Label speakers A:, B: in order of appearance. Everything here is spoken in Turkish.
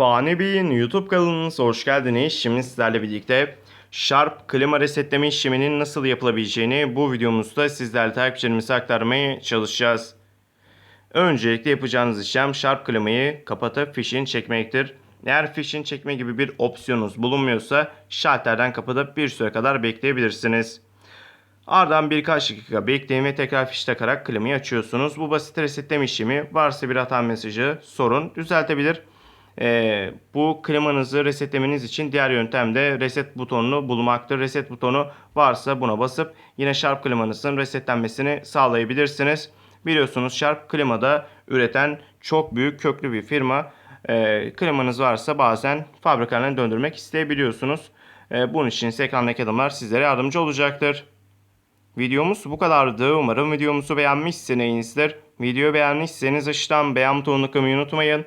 A: Fani Bey'in YouTube kanalınıza hoş geldiniz. Şimdi sizlerle birlikte Sharp klima resetleme işleminin nasıl yapılabileceğini bu videomuzda sizlerle takipçilerimize aktarmaya çalışacağız. Öncelikle yapacağınız işlem Sharp klimayı kapatıp fişini çekmektir. Eğer fişini çekme gibi bir opsiyonunuz bulunmuyorsa şalterden kapatıp bir süre kadar bekleyebilirsiniz. Ardından birkaç dakika bekleyin ve tekrar fiş takarak klimayı açıyorsunuz. Bu basit resetleme işlemi varsa bir hata mesajı sorun düzeltebilir. Ee, bu klimanızı resetlemeniz için diğer yöntem de reset butonunu bulmaktır. Reset butonu varsa buna basıp yine Sharp klimanızın resetlenmesini sağlayabilirsiniz. Biliyorsunuz Sharp klimada üreten çok büyük köklü bir firma. Ee, klimanız varsa bazen fabrikalarına döndürmek isteyebiliyorsunuz. Ee, bunun için ise ekrandaki adımlar sizlere yardımcı olacaktır. Videomuz bu kadardı. Umarım videomuzu beğenmişsinizdir. Videoyu beğenmişseniz aşağıdan beğen butonuna tıklamayı unutmayın.